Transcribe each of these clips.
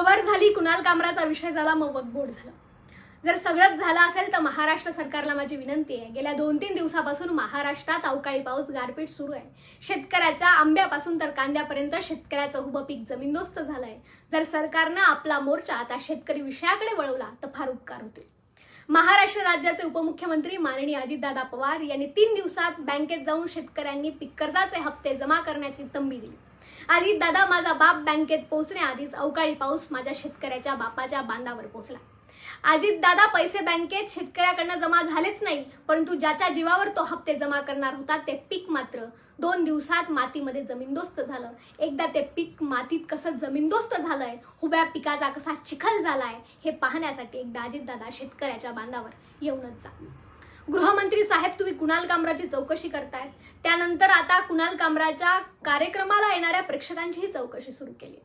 Cover झाली कुणाल कामराचा विषय झाला मग वकबोट झालं. जर सगळंच झालं असेल तर महाराष्ट्र सरकारला माझी विनंती आहे. गेल्या दोन तीन दिवसापासून महाराष्ट्रात अवकाळी पाऊस गारपीट सुरू आहे. शेतकऱ्याच्या आंब्यापासून तर कांद्यापर्यंत शेतकऱ्याचं उभं पीक जमीनदोस्त झालंय. जर सरकारनं आपला मोर्चा आता शेतकरी विषयाकडे वळवला तर फार उपकार होतील. महाराष्ट्र राज्याचे उपमुख्यमंत्री माननीय अजितदादा पवार यांनी तीन दिवसात बँकेत जाऊन शेतकऱ्यांनी पीक कर्जाचे हप्ते जमा करण्याची तंबी दिली. अजितदादा माझा बाप बँकेत पोहोचण्याआधीच अवकाळी पाऊस माझ्या शेतकऱ्याच्या बापाच्या बांधावर पोहोचला अजितदादा पैसे बँकेत शेतकऱ्याकडनं जमा झालेच नाही परंतु ज्याच्या जीवावर तो हप्ते जमा करणार होता ते पीक मात्र. दोन दिवसात मातीमध्ये जमीनदोस्त झालं. एकदा ते पीक मातीत कसं जमीनदोस्त झालंय हुब्या पिकाचा कसा चिखल झालाय हे पाहण्यासाठी एकदा अजितदादा शेतकऱ्याच्या बांधावर येऊनच जा. गृहमंत्री साहेब तुम्ही कुणाल कामराची चौकशी करतायत त्यानंतर आता कुणाल कामराच्या कार्यक्रमाला येणाऱ्या प्रेक्षकांचीही चौकशी सुरू केली.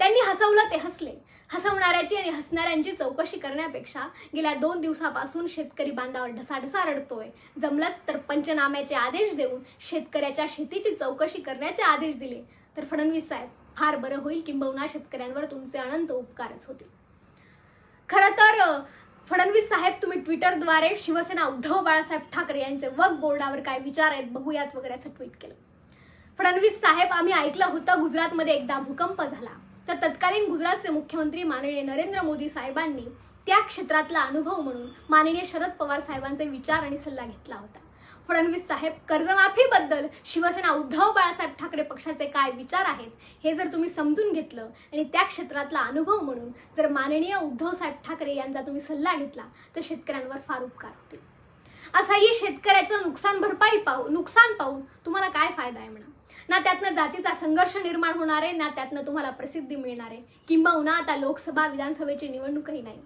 त्यांनी हसवलं ते हसले. हसवणाऱ्याची आणि हसणाऱ्यांची चौकशी करण्यापेक्षा गेल्या दोन दिवसापासून शेतकरी बांधावर ढसाढसा रडतोय. जमलंच तर पंचनाम्याचे आदेश देऊन शेतकऱ्याच्या शेतीची चौकशी करण्याचे आदेश दिले. तर फडणवीस साहेब फार बरं होईल किंबहुना शेतकऱ्यांवर तुमचे अनंत उपकारच होतील. खरं तर फडणवीस साहेब तुम्ही ट्विटरद्वारे शिवसेना उद्धव बाळासाहेब ठाकरे यांचे वक बोर्डावर काय विचार आहेत बघूयात वगैरे असं ट्विट केलं. फडणवीस साहेब आम्ही ऐकलं होतं गुजरातमध्ये एकदा भूकंप झाला. तर तत्कालीन गुजरातचे मुख्यमंत्री माननीय नरेंद्र मोदी साहेबांनी त्या क्षेत्रातला अनुभव म्हणून माननीय शरद पवार साहेबांचे विचार आणि सल्ला घेतला होता. फडणवीस साहेब कर्जमाफीबद्दल शिवसेना उद्धव बाळासाहेब ठाकरे पक्षाचे काय विचार आहेत हे जर तुम्ही समजून घेतलं आणि त्या क्षेत्रातला अनुभव म्हणून जर माननीय उद्धव साहेब ठाकरे यांचा तुम्ही सल्ला घेतला तर शेतकऱ्यांवर फार उपकार होतील. असाही शेतकऱ्याचं नुकसान भरपाई पाहू नुकसान पाहून तुम्हाला काय फायदा आहे म्हणा? ना त्यातनं जातीचा संघर्ष निर्माण होणार आहे ना त्यातनं तुम्हाला प्रसिद्धी मिळणार आहे. किंबहुना आता लोकसभा विधानसभेची निवडणूकही नाही.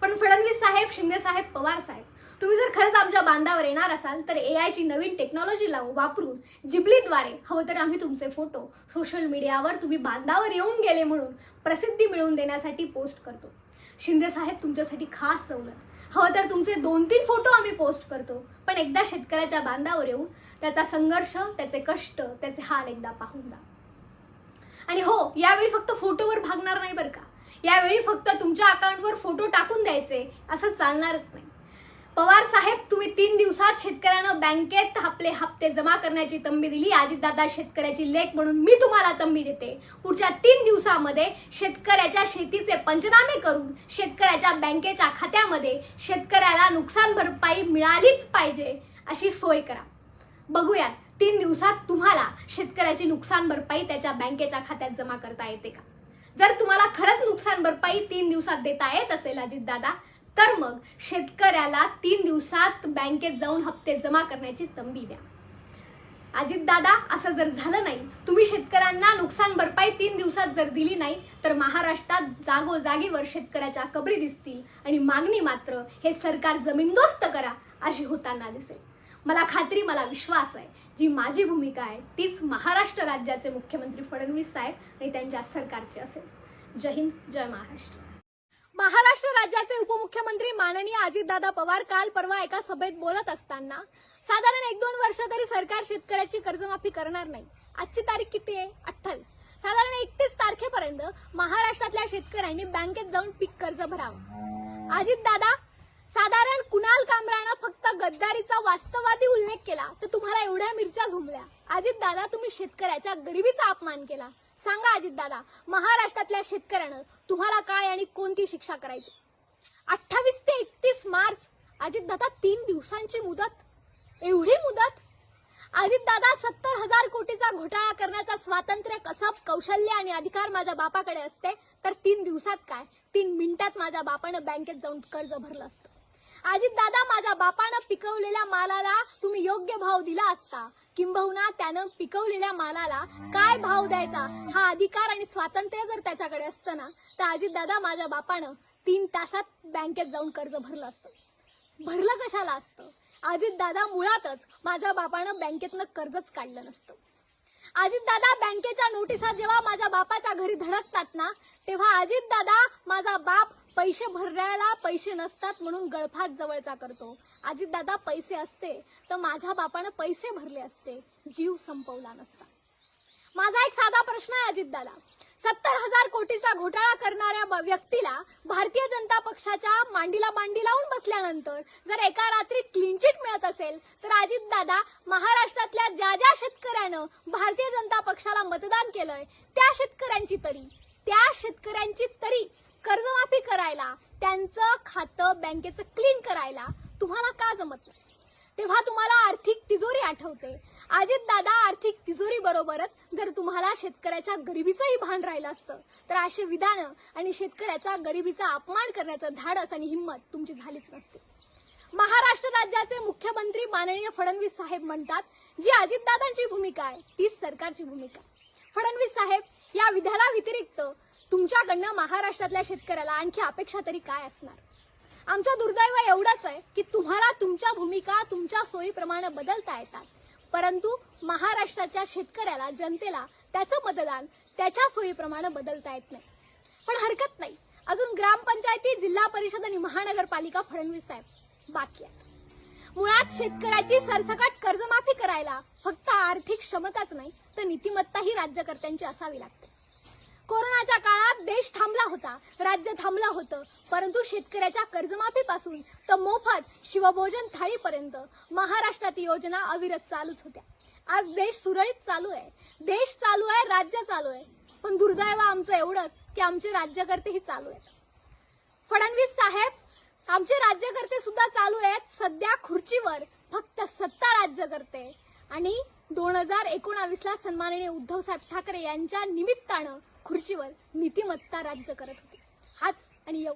पण फडणवीस साहेब शिंदे साहेब पवार साहेब तुम्ही जर खरंच आमच्या बांधावर येणार असाल तर ए आयची नवीन टेक्नॉलॉजी लावून वापरून जिबलीद्वारे हवं तर आम्ही तुमचे फोटो सोशल मीडियावर तुम्ही बांधावर येऊन गेले म्हणून प्रसिद्धी मिळवून देण्यासाठी पोस्ट करतो. शिंदे साहेब तुमच्यासाठी खास सवलत. हवं तर तुमचे दोन तीन फोटो आम्ही पोस्ट करतो. पण एकदा शेतकऱ्याच्या बांधावर येऊन त्याचा संघर्ष त्याचे कष्ट त्याचे हाल एकदा पाहून जा. आणि हो यावेळी फक्त फोटोवर भागणार नाही बरं का? यावेळी फक्त तुमच्या अकाउंटवर फोटो टाकून द्यायचे असं चालणारच नाही. पवार साहेब तुम्ही तीन दिवसात शेतकऱ्यांना बँकेत आपले हप्ते जमा करण्याची तंबी दिली. अजितदादा शेतकऱ्याची लेख म्हणून मी तुम्हाला तंबी देते. पुढच्या तीन दिवसामध्ये शेतकऱ्याच्या शेतीचे पंचनामे करून शेतकऱ्याच्या बँकेच्या खात्यामध्ये शेतकऱ्याला नुकसान भरपाई मिळालीच पाहिजे अशी सोय करा. बघूयात तीन दिवसात तुम्हाला शेतकऱ्याची नुकसान भरपाई त्याच्या बँकेच्या खात्यात जमा करता येते का? जर तुम्हाला खरंच नुकसान भरपाई तीन दिवसात देता येत असेल अजितदादा तर मग शेतकऱ्याला तीन दिवसात बँकेत जाऊन हप्ते जमा करण्याची तंबी द्या. अजितदादा असं जर झालं नाही तुम्ही शेतकऱ्यांना नुकसान भरपाई तीन दिवसात जर दिली नाही तर महाराष्ट्रात जागोजागीवर शेतकऱ्याच्या कबरी दिसतील आणि मागणी मात्र हे सरकार जमीनदोस्त करा अशी होताना दिसेल. मला खात्री मला विश्वास आहे जी माझी भूमिका आहे तीच महाराष्ट्र राज्याचे मुख्यमंत्री फडणवीस साहेब आणि त्यांच्या सरकारची असेल. जय हिंद जय महाराष्ट्र. महाराष्ट्र राज्याचे उपमुख्यमंत्री माननीय अजितदादा पवार काल परवा एका सभेत बोलत असताना साधारण एक दोन वर्ष तरी सरकार शेतकऱ्याची कर्जमाफी करणार नाही. आजची तारीख किती आहे? अठ्ठावीस. साधारण एकतीस तारखेपर्यंत महाराष्ट्रातल्या शेतकऱ्यांनी बँकेत जाऊन पीक कर्ज भरावं. अजितदादा कुणाल कामरानं फक्त गद्दारीचा वास्तवादी उल्लेख केला तर तुम्हाला एवढ्या मिरच्या झुमल्या. अजितदादा तुम्ही शेतकऱ्याच्या गरिबीचा अपमान केला. सांगा अजितदादा महाराष्ट्रातल्या शेतकऱ्यानं तुम्हाला काय आणि कोणती शिक्षा करायची? अठ्ठावीस ते एकतीस मार्च अजितदादा तीन दिवसांची मुदत. एवढी मुदत? अजितदादा सत्तर हजार कोटीचा घोटाळा करण्याचा स्वातंत्र्य कसब कौशल्य आणि अधिकार माझ्या बापाकडे असते तर तीन दिवसात काय? तीन मिनिटात माझ्या बापानं बँकेत जाऊन कर्ज भरलं असतं. अजितदादा माझ्या बापानं पिकवलेल्या मालाला तुम्ही योग्य भाव दिला असता. किंबहुना त्यानं पिकवलेल्या मालाला काय भाव द्यायचा हा अधिकार आणि स्वातंत्र्य जर त्याच्याकडे असतं ना तर अजितदादा माझ्या बापानं तीन तासात बँकेत जाऊन कर्ज भरलं असतं. भरलं कशाला असतं? अजितदादा मुळातच माझ्या बापानं बँकेतनं कर्जच काढलं नसतं. अजितदादा बँकेच्या नोटिसा जेव्हा माझ्या बापाच्या घरी धडकतात ना तेव्हा अजितदादा माझा बाप पैसे भरण्याला पैसे नसतात म्हणून गळफात जवळचा करतो. अजितदादा पैसे असते तर माझ्या बापानं पैसे भरले असते. जीव संपवला नसता. माझा एक साधा प्रश्न आहे अजितदादा सत्तर हजार कोटीचा घोटाळा करणाऱ्या व्यक्तीला भारतीय जनता पक्षाच्या मांडीला मांडी लावून बसल्यानंतर जर एका रात्रीत क्लीन चिट मिळत असेल तर अजित दादा महाराष्ट्रातल्या ज्या ज्या शेतकऱ्यानं भारतीय जनता पक्षाला मतदान केलंय त्या शेतकऱ्यांची तरी. त्या शेतकऱ्यांची तरी. कर्जमाफी करायला त्यांचं खातं बँकेचं क्लीन करायला तुम्हाला का जमत नाही? तेव्हा तुम्हाला आर्थिक तिजोरी आठवते. अजित दादा आर्थिक तिजोरी बरोबरच जर तुम्हाला शेतकऱ्याच्या गरिबीचंही भान राहिलं असतं तर असे विधानं आणि शेतकऱ्याचा गरिबीचा अपमान करण्याचं धाडस आणि हिंमत तुमची झालीच नसते. महाराष्ट्र राज्याचे मुख्यमंत्री माननीय फडणवीस साहेब म्हणतात जी अजितदादांची भूमिका आहे तीच सरकारची भूमिका फडणवीस साहेब या विधानाव्यतिरिक्त तुमच्याकडनं महाराष्ट्रातल्या शेतकऱ्याला आणखी अपेक्षा तरी काय असणार? आमचं दुर्दैव एवढंच आहे की तुम्हाला तुमच्या भूमिका तुमच्या सोयीप्रमाणे बदलता येतात. परंतु महाराष्ट्राच्या शेतकऱ्याला जनतेला त्याचं मतदान त्याच्या सोयीप्रमाणे बदलता येत नाही. पण हरकत नाही. अजून ग्रामपंचायती जिल्हा परिषद आणि महानगरपालिका फडणवीस साहेब बाकी आहेत. मुळात शेतकऱ्याची सरसकट कर्जमाफी करायला फक्त आर्थिक क्षमताच नाही तर नीतिमत्ताही राज्यकर्त्यांची असावी लागते. कोरोनाच्या काळात देश थांबला होता राज्य थांबलं होतं परंतु शेतकऱ्याच्या कर्जमाफीपासून तर मोफत शिवभोजन थाळीपर्यंत महाराष्ट्रात योजना अविरत चालूच होत्या. आज देश सुरळीत चालू आहे. देश चालू आहे राज्य चालू आहे. पण दुर्दैव आमचं एवढंच की आमचे राज्यकर्तेही चालू आहेत. फडणवीस साहेब आमचे राज्यकर्ते सुद्धा चालू आहेत. सध्या खुर्चीवर फक्त सत्ता राज्य करते आणि दोन हजार एकोणावीस ला सन्माननीय उद्धव साहेब ठाकरे यांच्या निमित्तानं खुर्चीवर नीतिमत्ता राज्य करत होते. हाच आणि एव